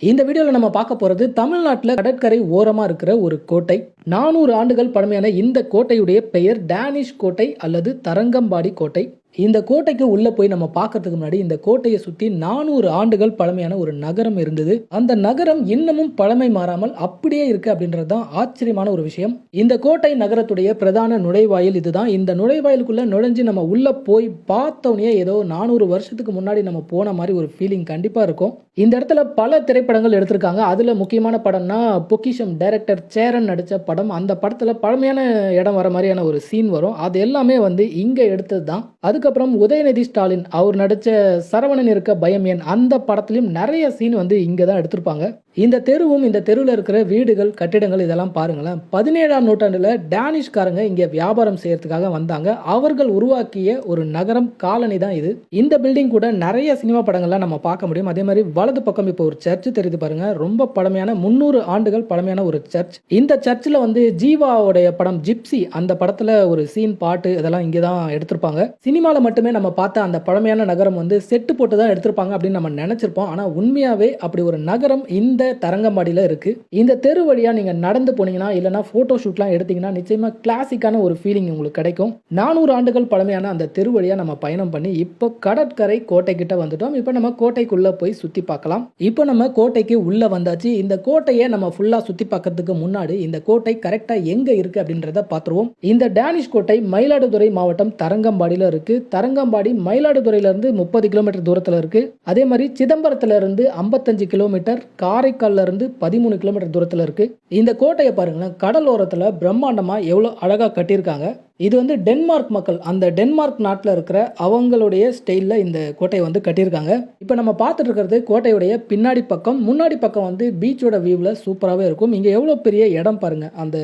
இந்த வீடியோவில் நம்ம பார்க்க போகிறது தமிழ்நாட்டில் கடற்கரை ஓரமாக இருக்கிற ஒரு கோட்டை. நானூறு ஆண்டுகள் பழமையான இந்த கோட்டையுடைய பெயர் டேனிஷ் கோட்டை அல்லது தரங்கம்பாடி கோட்டை. இந்த கோட்டைக்கு உள்ள போய் நம்ம பார்க்கறதுக்கு முன்னாடி இந்த கோட்டையை சுற்றி நானூறு ஆண்டுகள் பழமையான ஒரு நகரம் இருந்தது. அந்த நகரம் இன்னமும் பழமை மாறாமல் அப்படியே இருக்கு அப்படின்றது தான் ஆச்சரியமான ஒரு விஷயம். இந்த கோட்டை நகரத்துடைய பிரதான நுழைவாயில் இதுதான். இந்த நுழைவாயிலுக்குள்ள நுழைஞ்சு நம்ம உள்ள போய் பார்த்தோன்னே ஏதோ நானூறு வருஷத்துக்கு முன்னாடி நம்ம போன மாதிரி ஒரு ஃபீலிங் கண்டிப்பா இருக்கும். இந்த இடத்துல பல திரைப்படங்கள் எடுத்திருக்காங்க. அதுல முக்கியமான படம்னா பொக்கிஷம் டைரக்டர் சேரன் நடிச்ச படம். அந்த படத்துல பழமையான இடம் வர மாதிரியான ஒரு சீன் வரும். அது எல்லாமே வந்து இங்க எடுத்தது தான் அதுக்கு அதுக்கப்புறம் உதயநிதி ஸ்டாலின் அவர் நடித்த சரவணன் இருக்க பயம் ஏன்? அந்த படத்திலும் நிறைய சீன் வந்து இங்கே தான் எடுத்திருப்பாங்க. இந்த தெருவும் இந்த தெருவில் இருக்கிற வீடுகள் கட்டிடங்கள் இதெல்லாம் பாருங்களேன். பதினேழாம் நூற்றாண்டில் டேனிஷ்காரங்க இங்க வியாபாரம் செய்யறதுக்காக வந்தாங்க. அவர்கள் உருவாக்கிய ஒரு நகரம் காலனி தான் இது. இந்த பில்டிங் கூட நிறைய சினிமா படங்கள்லாம் நம்ம பார்க்க முடியும். அதே மாதிரி வலது பக்கம் இப்போ ஒரு சர்ச் தெரியுது பாருங்க. ரொம்ப பழமையான முந்நூறு ஆண்டுகள் பழமையான ஒரு சர்ச் இந்த சர்ச்சில் வந்து ஜீவாவுடைய படம் ஜிப்சி அந்த படத்தில் ஒரு சீன் பாட்டு இதெல்லாம் இங்கே தான் எடுத்திருப்பாங்க. சினிமாவில் மட்டுமே நம்ம பார்த்த அந்த பழமையான நகரம் வந்து செட்டு போட்டு தான் எடுத்திருப்பாங்க அப்படின்னு நம்ம நினச்சிருப்போம். ஆனால் உண்மையாகவே அப்படி ஒரு நகரம் இந்த தரங்கம்பாடியில் இருக்குது இந்த தெரு வழியாக நீங்கள் நடந்து போனீங்கன்னா இல்லைனா ஃபோட்டோ ஷூட்லாம் எடுத்தீங்கன்னா நிச்சயமாக கிளாசிக்கான ஒரு ஃபீலிங் உங்களுக்கு கிடைக்கும். நானூறு ஆண்டுகள் பழமையான அந்த தெரு வழியாக நம்ம பயணம் பண்ணி இப்போ கடற்கரை கோட்டை கிட்ட வந்துட்டோம். இப்போ நம்ம கோட்டைக்குள்ளே போய் சுற்றி பார்க்கலாம். இப்போ நம்ம கோட்டைக்கு உள்ளே வந்தாச்சு. இந்த கோட்டையை நம்ம ஃபுல்லாக சுற்றி பார்க்கறதுக்கு முன்னாடி இந்த கோட்டை கரெக்டாக எங்கே இருக்குது அப்படின்றத பார்த்துருவோம். இந்த டேனிஷ் கோட்டை மயிலாடுதுறை மாவட்டம் தரங்கம்பாடியில் இருக்கு. தரங்கம்பாடி மயிலாடுதுறையிலிருந்து முப்பது கிலோமீட்டர் தூரத்தில் இருக்குது அதே மாதிரி சிதம்பரத்துலேருந்து ஐம்பத்தஞ்சு கிலோமீட்டர் காரைக்கால்ல இருந்து பதிமூணு கிலோமீட்டர் தூரத்தில் இருக்குது இந்த கோட்டையை பாருங்களேன் கடலோரத்தில் பிரம்மாண்டமாக எவ்வளோ அழகாக கட்டியிருக்காங்க. இது வந்து டென்மார்க் மக்கள் அந்த டென்மார்க் நாட்டில் இருக்கிற அவங்களுடைய ஸ்டைலில் இந்த கோட்டையை வந்து கட்டியிருக்காங்க. இப்போ நம்ம பார்த்துட்டு இருக்கிறது கோட்டையுடைய பின்னாடி பக்கம். முன்னாடி பக்கம் வந்து பீச்சோட வியூவில் சூப்பராகவே இருக்கும். இங்கே எவ்வளோ பெரிய இடம் பாருங்கள் அந்த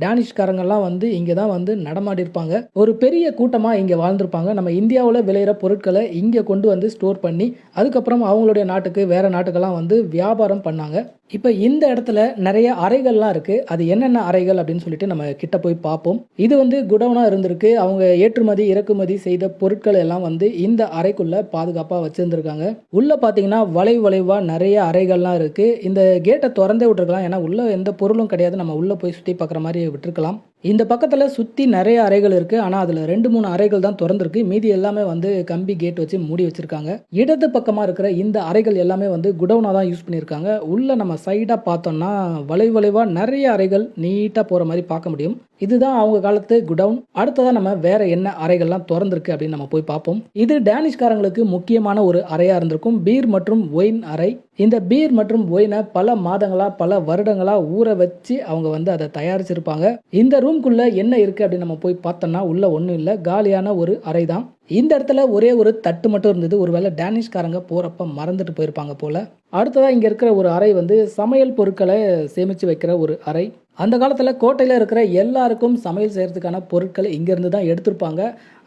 டேனிஷ்காரங்கெல்லாம் வந்து இங்கே தான் வந்து நடமாடி இருப்பாங்க ஒரு பெரிய கூட்டமாக இங்கே வாழ்ந்திருப்பாங்க. நம்ம இந்தியாவில் விளையிற பொருட்களை இங்கே கொண்டு வந்து ஸ்டோர் பண்ணி அதுக்கப்புறம் அவங்களுடைய நாட்டுக்கு வேறு நாட்டுக்கெல்லாம் வந்து வியாபாரம் பண்ணாங்க. இப்போ இந்த இடத்துல நிறைய அறைகள்லாம் இருக்கு. அது என்னென்ன அறைகள் அப்படின்னு சொல்லிட்டு நம்ம கிட்ட போய் பார்ப்போம். இது வந்து குடவுனா இருந்திருக்கு. அவங்க ஏற்றுமதி இறக்குமதி செய்த பொருட்கள் எல்லாம் வந்து இந்த அறைக்குள்ள பாதுகாப்பாக வச்சுருந்துருக்காங்க. உள்ள பார்த்தீங்கன்னா வளைவு வளைவா நிறைய அறைகள்லாம் இருக்கு. இந்த கேட்டை திறந்தே விட்டுருக்கலாம். ஏன்னா உள்ள எந்த பொருளும் கிடையாது. நம்ம உள்ள போய் சுற்றி பார்க்குற மாதிரி விட்டுருக்கலாம். இந்த பக்கத்தில் சுற்றி நிறைய அறைகள் இருக்குது ஆனால் அதில் ரெண்டு மூணு அறைகள் தான் திறந்துருக்கு. மீதி எல்லாமே வந்து கம்பி கேட் வச்சு மூடி வச்சுருக்காங்க. இடது பக்கமாக இருக்கிற இந்த அறைகள் எல்லாமே வந்து குடவுனாக தான் யூஸ் பண்ணியிருக்காங்க. உள்ளே நம்ம சைடாக பார்த்தோம்னா வளைவு வளைவாக நிறைய அறைகள் நீட்டாக போகிற மாதிரி பார்க்க முடியும். இதுதான் அவங்க காலத்து குடவுன். அடுத்ததாக நம்ம வேற என்ன அறைகள்லாம் திறந்திருக்கு அப்படின்னு நம்ம போய் பார்ப்போம். இது டேனிஷ்காரங்களுக்கு முக்கியமான ஒரு அறையாக இருந்திருக்கும். பீர் மற்றும் ஒயின் அறை. இந்த பீர் மற்றும் ஒயினை பல மாதங்களா பல வருடங்களா ஊற வச்சு அவங்க வந்து அதை தயாரிச்சிருப்பாங்க. இந்த ரூம்குள்ள என்ன இருக்கு அப்படின்னு நம்ம போய் பார்த்தோம்னா உள்ள ஒன்றும் இல்லை காலியான ஒரு அறை தான் இந்த இடத்துல ஒரே ஒரு தட்டு மட்டும் இருந்தது. ஒருவேளை டேனிஷ்காரங்க போறப்ப மறந்துட்டு போயிருப்பாங்க போல. அடுத்ததாக இங்க இருக்கிற ஒரு அறை வந்து சமையல் பொருட்களை சேமிச்சு வைக்கிற ஒரு அறை. அந்த காலத்தில் கோட்டையில் இருக்கிற எல்லாருக்கும் சமையல் செய்கிறதுக்கான பொருட்கள் இங்கேருந்து தான் எடுத்திருப்பாங்க.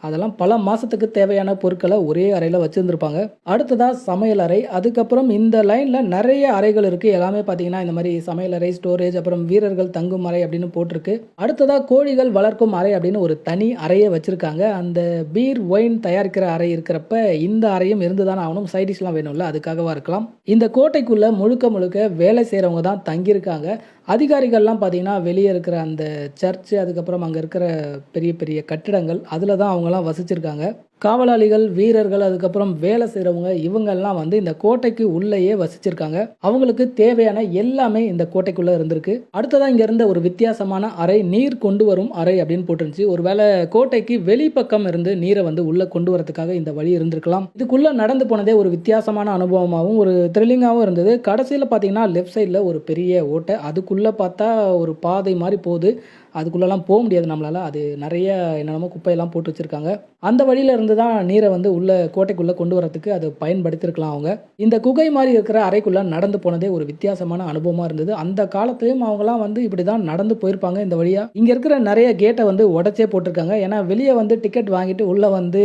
அதெல்லாம் பல மாதத்துக்கு தேவையான பொருட்களை ஒரே அறையில் வச்சுருந்துருப்பாங்க. அடுத்ததாக சமையல் அறை. அதுக்கப்புறம் இந்த லைனில் நிறைய அறைகள் இருக்குது எல்லாமே பார்த்தீங்கன்னா இந்த மாதிரி சமையல் அறை ஸ்டோரேஜ் அப்புறம் வீரர்கள் தங்கும் அறை அப்படின்னு போட்டிருக்கு. அடுத்ததாக கோழிகள் வளர்க்கும் அறை அப்படின்னு ஒரு தனி அறையை வச்சுருக்காங்க. அந்த பீர் ஒயின் தயாரிக்கிற அறை இருக்கிறப்ப இந்த அறையும் இருந்து தானே ஆகணும் சைடிஷ்லாம் வேணும்ல அதுக்காகவா இருக்கலாம். இந்த கோட்டைக்குள்ளே முழுக்க முழுக்க வேலை செய்கிறவங்க தான் தங்கியிருக்காங்க. அதிகாரிகள்லாம் பார்த்தீங்கன்னா வெளியே இருக்கிற அந்த சர்ச்சு அதுக்கப்புறம் அங்கே இருக்கிற பெரிய பெரிய கட்டிடங்கள் அதில் தான் அவங்களாம் அவங்கெல்லாம் வசிச்சிருக்காங்க. காவலாளிகள் வீரர்கள் அதுக்கப்புறம் வேலை செய்கிறவங்க இவங்கெல்லாம் வந்து இந்த கோட்டைக்கு உள்ளேயே வசிச்சிருக்காங்க. அவங்களுக்கு தேவையான எல்லாமே இந்த கோட்டைக்குள்ளே இருந்திருக்கு. அடுத்ததாக இங்கே இருந்த ஒரு வித்தியாசமான அறை நீர் கொண்டு வரும் அறை அப்படின்னு போட்டுருந்துச்சு. ஒருவேளை கோட்டைக்கு வெளிப்பக்கம் இருந்து நீரை வந்து உள்ளே கொண்டு வரதுக்காக இந்த வழி இருந்திருக்கலாம். இதுக்குள்ளே நடந்து போனதே ஒரு வித்தியாசமான அனுபவமாகவும் ஒரு த்ரில்லிங்காகவும் இருந்தது. கடைசியில் பார்த்தீங்கன்னா லெஃப்ட் சைடில் ஒரு பெரிய ஓட்டை அதுக்குள்ளே பார்த்தா ஒரு பாதை மாதிரி போகுது. அதுக்குள்ளெல்லாம் போக முடியாது நம்மளால். அது நிறைய என்னென்னமோ குப்பையெல்லாம் போட்டு வச்சுருக்காங்க. அந்த வழியில இருந்து தான் நீரை வந்து உள்ள கோட்டைக்குள்ளே கொண்டு வரத்துக்கு அதை பயன்படுத்தியிருக்கலாம் அவங்க. இந்த குகை மாதிரி இருக்கிற அறைக்குள்ளே நடந்து போனதே ஒரு வித்தியாசமான அனுபவமாக இருந்தது. அந்த காலத்துலேயும் அவங்களாம் வந்து இப்படி தான் நடந்து போயிருப்பாங்க இந்த வழியாக இங்கே இருக்கிற நிறைய கேட்டை வந்து உடச்சே போட்டிருக்காங்க. ஏன்னா வெளியே வந்து டிக்கெட் வாங்கிட்டு உள்ளே வந்து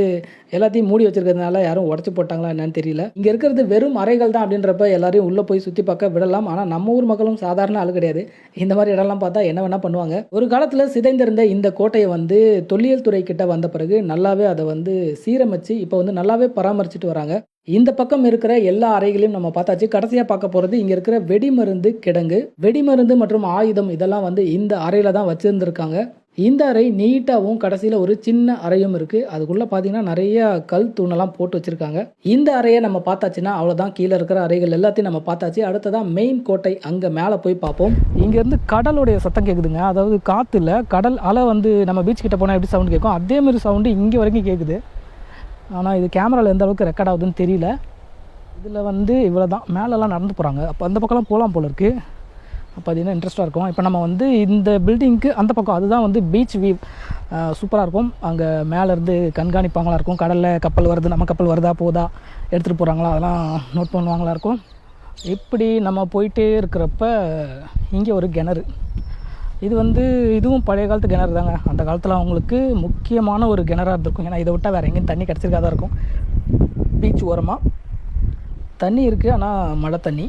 எல்லாத்தையும் மூடி வச்சிருக்கிறதுனால யாரும் உடச்சி போட்டாங்களா என்னன்னு தெரியல. இங்கே இருக்கிறது வெறும் அறைகள் தான் அப்படின்றப்ப எல்லாரையும் உள்ளே போய் சுற்றி பார்க்க விடலாம். ஆனால் நம்ம ஊர் மக்களும் சாதாரண ஆள் கிடையாது. இந்த மாதிரி இடம்லாம் பார்த்தா என்ன வேணால் பண்ணுவாங்க. ஒரு காலத்தில் சிதைந்திருந்த இந்த கோட்டையை வந்து தொல்லியல் துறை கிட்ட வந்த பிறகு நல்லாவே அதை வந்து சீரமைச்சு இப்போ வந்து நல்லாவே பராமரிச்சுட்டு வராங்க. இந்த பக்கம் இருக்கிற எல்லா அறைகளையும் நம்ம பார்த்தாச்சு. கடைசியாக பார்க்க போகிறது இங்கே இருக்கிற வெடிமருந்து கிடங்கு வெடிமருந்து மற்றும் ஆயுதம் இதெல்லாம் வந்து இந்த அறையில் தான் வச்சுருந்துருக்காங்க. இந்த அறை நீட்டாகவும் கடைசியில் ஒரு சின்ன அறையும் இருக்குது அதுக்குள்ளே பார்த்தீங்கன்னா நிறைய கல் தூணெல்லாம் போட்டு வச்சுருக்காங்க. இந்த அறையை நம்ம பார்த்தாச்சுன்னா அவ்வளோதான் கீழே இருக்கிற அறைகள் எல்லாத்தையும் நம்ம பார்த்தாச்சு. அடுத்ததான் மெயின் கோட்டை அங்கே மேலே போய் பார்ப்போம். இங்கேருந்து கடலுடைய சத்தம் கேட்குதுங்க அதாவது காற்றுல கடல் அலை வந்து நம்ம பீச் கிட்ட போனால் எப்படி சவுண்ட் கேட்கும் அதே மாதிரி சவுண்டு இங்கே வரைக்கும் கேட்குது ஆனால் இது கேமராவில் எந்த அளவுக்கு ரெக்கார்ட் ஆகுதுன்னு தெரியல. இதில் வந்து இவ்வளோ தான் மேலெலாம் நடந்து போகிறாங்க அப்போ அந்த பக்கம்லாம் போகலாம் போல இருக்குது அப்போ அது என்ன இன்ட்ரெஸ்ட்டாக இருக்கும்? இப்போ நம்ம வந்து இந்த பில்டிங்க்கு அந்த பக்கம் அதுதான் வந்து பீச் வியூ சூப்பராக இருக்கும். அங்கே மேலேருந்து கண்காணிப்பாங்களா இருக்கும். கடலில் கப்பல் வருது நம்ம கப்பல் வருதா போதா? எடுத்துகிட்டு போகிறாங்களா அதெல்லாம் நோட் பண்ணுவாங்களா இருக்கும். இப்படி நம்ம போயிட்டே இருக்கிறப்ப இங்கே ஒரு கிணறு. இது வந்து இதுவும் பழைய காலத்து கிணறு தாங்க. அந்த காலத்தில் அவங்களுக்கு முக்கியமான ஒரு கிணறாக இருந்திருக்கும். ஏன்னா இதை விட்டால் வேறு எங்கேயும் தண்ணி கிடச்சிருக்காதான் இருக்கும். பீச் ஓரமாக தண்ணி இருக்குது ஆனால் மழை தண்ணி.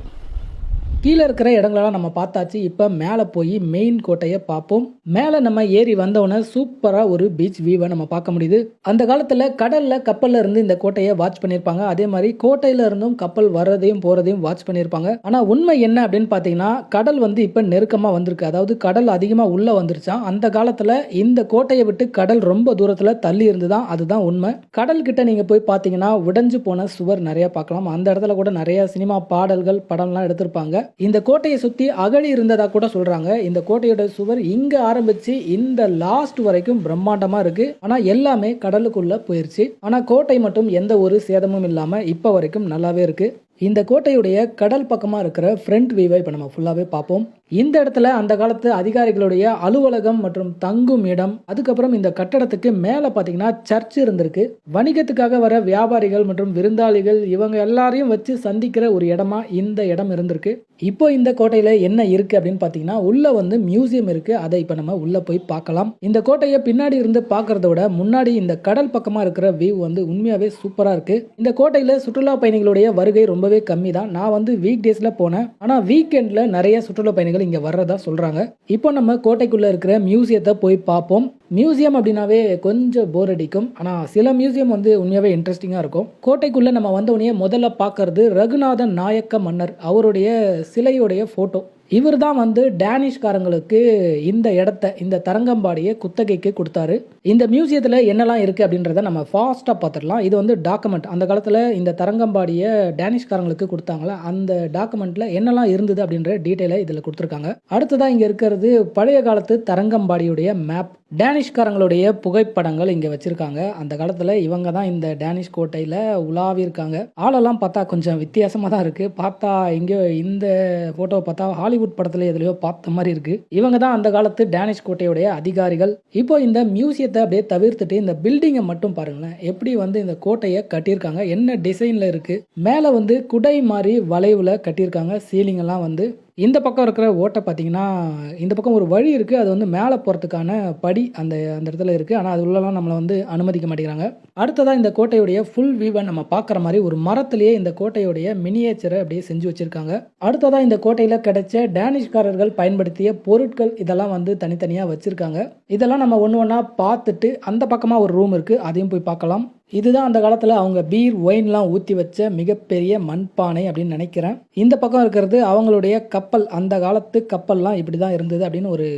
கீழே இருக்கிற இடங்களெல்லாம் நம்ம பார்த்தாச்சு. இப்போ மேலே போய் மெயின் கோட்டையை பார்ப்போம். மேலே நம்ம ஏறி வந்தோடனே சூப்பராக ஒரு பீச் வியூவை நம்ம பார்க்க முடியுது. அந்த காலத்தில் கடலில் கப்பலில் இருந்து இந்த கோட்டையை வாட்ச் பண்ணியிருப்பாங்க. அதே மாதிரி கோட்டையில இருந்தும் கப்பல் வர்றதையும் போகிறதையும் வாட்ச் பண்ணியிருப்பாங்க. ஆனால் உண்மை என்ன அப்படின்னு பார்த்தீங்கன்னா கடல் வந்து இப்போ நெருக்கமாக வந்திருக்கு. அதாவது கடல் அதிகமாக உள்ளே வந்துருச்சான் அந்த காலத்தில் இந்த கோட்டையை விட்டு கடல் ரொம்ப தூரத்தில் தள்ளி இருந்து தான் அதுதான் உண்மை. கடல் கிட்ட நீங்கள் போய் பார்த்தீங்கன்னா உடைஞ்சு போன சுவர் நிறையா பார்க்கலாம். அந்த இடத்துல கூட நிறைய சினிமா பாடல்கள் படம்லாம் எடுத்திருப்பாங்க. இந்த கோட்டையை சுற்றி அகழி இருந்ததாக கூட சொல்கிறாங்க இந்த கோட்டையோட சுவர் இங்கே ஆரம்பித்து இந்த லாஸ்ட் வரைக்கும் பிரம்மாண்டமாக இருக்குது ஆனால் எல்லாமே கடலுக்குள்ளே போயிடுச்சு ஆனால் கோட்டை மட்டும் எந்த ஒரு சேதமும் இல்லாமல் இப்போ வரைக்கும் நல்லாவே இருக்குது இந்த கோட்டையுடைய கடல் பக்கமாக இருக்கிற ஃப்ரண்ட் வியூவை இப்போ நம்ம ஃபுல்லாகவே பார்ப்போம். இந்த இடத்துல அந்த காலத்து அதிகாரிகளுடைய அலுவலகம் மற்றும் தங்கும் இடம் அதுக்கப்புறம் இந்த கட்டடத்துக்கு மேலே பார்த்தீங்கன்னா சர்ச் இருந்திருக்கு. வணிகத்துக்காக வர வியாபாரிகள் மற்றும் விருந்தாளிகள் இவங்க எல்லாரையும் வச்சு சந்திக்கிற ஒரு இடமா இந்த இடம் இருந்திருக்கு. இப்போ இந்த கோட்டையில் என்ன இருக்குது அப்படின்னு பார்த்தீங்கன்னா உள்ளே வந்து மியூசியம் இருக்குது அதை இப்போ நம்ம உள்ளே போய் பார்க்கலாம். இந்த கோட்டையை பின்னாடி இருந்து பார்க்கறத விட முன்னாடி இந்த கடல் பக்கமாக இருக்கிற வியூ வந்து உண்மையாகவே சூப்பராக இருக்குது இந்த கோட்டையில் சுற்றுலா பயணிகளுடைய வருகை ரொம்ப ரொம்பவே கம்மி தான். நான் வந்து வீக் டேஸில் போனேன். ஆனால் வீக்கெண்டில் நிறைய சுற்றுலா பயணிகள் இங்கே வர்றதா சொல்கிறாங்க இப்போ நம்ம கோட்டைக்குள்ளே இருக்கிற மியூசியத்தை போய் பார்ப்போம். மியூசியம் அப்படின்னாவே கொஞ்சம் போர் அடிக்கும். ஆனால் சில மியூசியம் வந்து உண்மையாகவே இன்ட்ரெஸ்டிங்காக இருக்கும். கோட்டைக்குள்ளே நம்ம வந்த உடனே முதல்ல பார்க்கறது ரகுநாதன் நாயக்க மன்னர் அவருடைய சிலையுடைய ஃபோட்டோ இவர் தான் வந்து டேனிஷ்காரங்களுக்கு இந்த இடத்த இந்த தரங்கம்பாடியை குத்தகைக்கு கொடுத்தாரு. இந்த மியூசியத்தில் என்னெல்லாம் இருக்குது அப்படின்றத நம்ம ஃபாஸ்ட்டாக பார்த்துடலாம். இது வந்து டாக்குமெண்ட் அந்த காலத்தில் இந்த தரங்கம்பாடியை டேனிஷ்காரங்களுக்கு கொடுத்தாங்களே? அந்த டாக்குமெண்ட்டில் என்னெல்லாம் இருந்தது அப்படின்ற டீட்டெயிலை இதில் கொடுத்துருக்காங்க. அடுத்ததாக இங்கே இருக்கிறது பழைய காலத்து தரங்கம்பாடியுடைய மேப் டேனிஷ்காரங்களுடைய புகைப்படங்கள் இங்கே வச்சுருக்காங்க. அந்த காலத்தில் இவங்க தான் இந்த டேனிஷ் கோட்டையில் உலாவி இருக்காங்க ஆளெல்லாம் பார்த்தா கொஞ்சம் வித்தியாசமாக தான் இருக்குது பார்த்தா இங்கே இந்த ஃபோட்டோவை பார்த்தா ஹாலிவுட் படத்தில் எதுலையோ பார்த்த மாதிரி இருக்குது இவங்க தான் அந்த காலத்து டேனிஷ் கோட்டையுடைய அதிகாரிகள். இப்போ இந்த மியூசியத்தை அப்படியே தவிர்த்துட்டு இந்த பில்டிங்கை மட்டும் பாருங்களேன். எப்படி வந்து இந்த கோட்டையை கட்டியிருக்காங்க? என்ன டிசைனில் இருக்குது மேலே வந்து குடை மாதிரி வளைவில் கட்டியிருக்காங்க. சீலிங் எல்லாம் வந்து இந்த பக்கம் இருக்கிற ஓட்டை பார்த்தீங்கன்னா இந்த பக்கம் ஒரு வழி இருக்குது அது வந்து மேலே போகிறதுக்கான படி அந்த அந்த இடத்துல இருக்குது ஆனால் அது உள்ளலாம் நம்மளை வந்து அனுமதிக்க மாட்டேங்கிறாங்க. அடுத்ததாக இந்த கோட்டையுடைய ஃபுல் வியூவை நம்ம பார்க்குற மாதிரி ஒரு மரத்துலேயே இந்த கோட்டையுடைய மினியேச்சரை அப்படியே செஞ்சு வச்சுருக்காங்க. அடுத்ததாக இந்த கோட்டையில் கிடைச்ச டேனிஷ்காரர்கள் பயன்படுத்திய பொருட்கள் இதெல்லாம் வந்து தனித்தனியாக வச்சுருக்காங்க. இதெல்லாம் நம்ம ஒன்று ஒன்றா பார்த்துட்டு அந்த பக்கமாக ஒரு ரூம் இருக்குது அதையும் போய் பார்க்கலாம். இதுதான் அந்த காலத்தில் அவங்க பீர் ஒயின்லாம் ஊற்றி வச்ச மிகப்பெரிய மண்பானை அப்படின்னு நினைக்கிறேன். இந்த பக்கம் இருக்கிறது அவங்களுடைய கப்பல். அந்த காலத்து கப்பல்லாம் இப்படி தான் இருந்தது அப்படின்னு ஒரு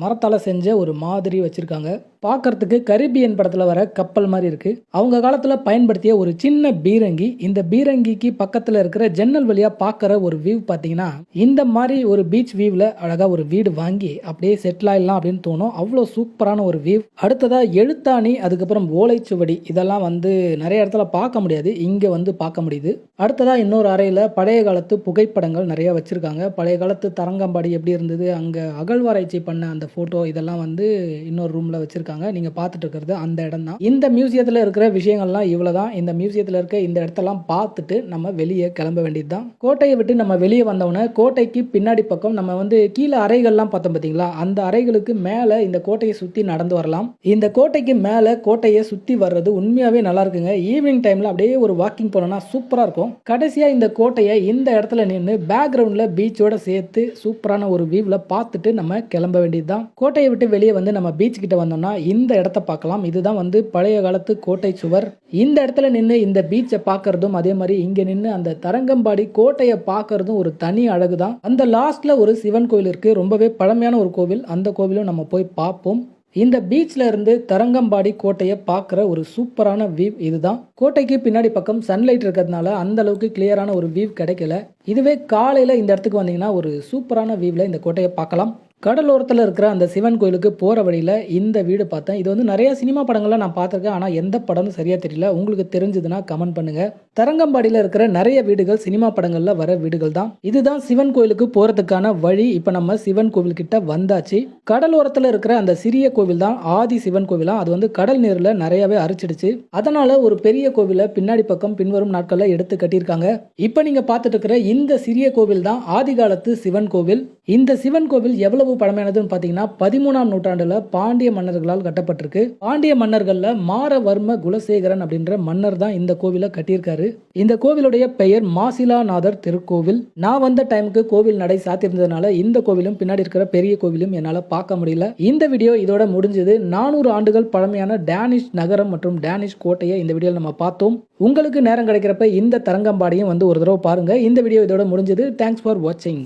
மரத்தால் செஞ்ச ஒரு மாதிரி வச்சுருக்காங்க. பார்க்கறதுக்கு கரிபியன் படத்தில் வர கப்பல் மாதிரி இருக்குது அவங்க காலத்தில் பயன்படுத்திய ஒரு சின்ன பீரங்கி இந்த பீரங்கிக்கு பக்கத்தில் இருக்கிற ஜன்னல் வழியாக பார்க்குற ஒரு வியூ பார்த்தீங்கன்னா இந்த மாதிரி ஒரு பீச் வியூவில் அழகாக ஒரு வீடு வாங்கி அப்படியே செட்டில் ஆயிடலாம் அப்படின்னு தோணும். அவ்வளோ சூப்பரான ஒரு வியூ அடுத்ததாக எழுத்தாணி அதுக்கப்புறம் ஓலைச்சுவடி இதெல்லாம் வந்து நிறைய இடத்துல பார்க்க முடியாது. இங்கே வந்து பார்க்க முடியுது. அடுத்ததாக இன்னொரு அறையில் பழைய காலத்து புகைப்படங்கள் நிறைய வச்சுருக்காங்க. பழைய காலத்து தரங்கம்பாடி எப்படி இருந்தது அங்கே அகழ்வாராய்ச்சி பண்ண அந்த ஃபோட்டோ இதெல்லாம் வந்து இன்னொரு ரூமில் வச்சுருக்காங்க. நீங்கள் பார்த்துட்டு இருக்கிறது அந்த இடம் தான் இந்த மியூசியத்தில் இருக்கிற விஷயங்கள்லாம் இவ்வளோ தான் இந்த மியூசியத்தில் இருக்க இந்த இடத்தெல்லாம் பார்த்துட்டு நம்ம வெளியே கிளம்ப வேண்டியது தான் கோட்டையை விட்டு நம்ம வெளியே வந்தோடனே கோட்டைக்கு பின்னாடி பக்கம் நம்ம வந்து கீழே அறைகள்லாம் பார்த்தோம் பார்த்தீங்களா? அந்த அறைகளுக்கு மேலே இந்த கோட்டையை சுற்றி நடந்து வரலாம். இந்த கோட்டைக்கு மேலே கோட்டையை சுற்றி வர்றது உண்மையாகவே நல்லா இருக்குங்க. ஈவினிங் டைமில் அப்படியே ஒரு வாக்கிங் போனோம்னா சூப்பராக இருக்கும். கடைசியாக இந்த கோட்டையை இந்த இடத்துல நின்று பேக்ரவுண்டில் பீச்சோட சேர்த்து சூப்பரான ஒரு வியூவில் பார்த்துட்டு நம்ம கிளம்ப வேண்டியது தான் கோட்டையை விட்டு வெளியே வந்து நம்ம பீச் கிட்ட வந்தோம்னா இந்த இடத்த பார்க்கலாம். இதுதான் வந்து பழைய காலத்து கோட்டை சுவர். இந்த இடத்துல நின்று இந்த பீச்சை பார்க்கறதும் அதே மாதிரி இங்க நின்று அந்த தரங்கம்பாடி கோட்டையை பார்க்கறதும் ஒரு தனி அழகு தான் அந்த லாஸ்ட்ல ஒரு சிவன் கோயில் இருக்கு. ரொம்பவே பழமையான ஒரு கோவில். அந்த கோவிலும் நம்ம போய் பார்ப்போம். இந்த பீச்ல இருந்து தரங்கம்பாடி கோட்டையை பார்க்குற ஒரு சூப்பரான வியூ இதுதான். கோட்டைக்கு பின்னாடி பக்கம் சன்லைட் இருக்கிறதுனால அந்த அளவுக்கு கிளியரான ஒரு வியூ கிடைக்கல. இதுவே காலையில இந்த இடத்துக்கு வந்தீங்கன்னா ஒரு சூப்பரான வியூவில் இந்த கோட்டையை பார்க்கலாம். கடலோரத்தில் இருக்கிற அந்த சிவன் கோயிலுக்கு போகிற வழியில் இந்த வீடு பார்த்தேன். இது வந்து நிறைய சினிமா படங்கள்லாம் நான் பார்த்துருக்கேன். ஆனால் எந்த படம்னு சரியாக தெரியல. உங்களுக்கு தெரிஞ்சதுன்னா கமெண்ட் பண்ணுங்க. தரங்கம்பாடியில் இருக்கிற நிறைய வீடுகள் சினிமா படங்களில் வர வீடுகள் தான். இதுதான் சிவன் கோயிலுக்கு போகிறதுக்கான வழி. இப்போ நம்ம சிவன் கோவில் கிட்ட வந்தாச்சு. கடலோரத்தில் இருக்கிற அந்த சிறிய கோவில் தான் ஆதி சிவன் கோவிலாம் அது வந்து கடல் நீரில் நிறையவே அரிச்சிடுச்சு. அதனால் ஒரு பெரிய கோவிலை பின்னாடி பக்கம் பின்வரும் நாட்களில் எடுத்து கட்டியிருக்காங்க. இப்போ நீங்கள் பார்த்துட்டு இருக்கிற இந்த சிறிய கோவில் தான் ஆதி காலத்து சிவன் கோவில். இந்த சிவன் கோவில் எவ்வளவு பழமையானதுன்னு பார்த்தீங்கன்னா பதிமூணாம் நூற்றாண்டில் பாண்டிய மன்னர்களால் கட்டப்பட்டிருக்கு. பாண்டிய மன்னர்களில் மாரவர்ம குலசேகரன் அப்படின்ற மன்னர் தான் இந்த கோவிலை கட்டியிருக்காரு. இந்த கோவிலுடைய பெயர் மாசிலாநாதர் திருக்கோவில். நான் வந்த டைமுக்கு கோவில் நடை சாத்தியிருந்ததுனால இந்த கோவிலும் பின்னாடி இருக்கிற பெரிய கோவிலும் என்னால் பார்க்க முடியல. இந்த வீடியோ இதோட முடிஞ்சது. நானூறு ஆண்டுகள் பழமையான டேனிஷ் நகரம் மற்றும் டேனிஷ் கோட்டையை இந்த வீடியோவில் நம்ம பார்த்தோம். உங்களுக்கு நேரம் கிடைக்கிறப்ப இந்த தரங்கம்பாடியும் வந்து ஒரு தடவை பாருங்க. இந்த வீடியோ இதோட முடிஞ்சது. தேங்க்ஸ் ஃபார் வாட்சிங்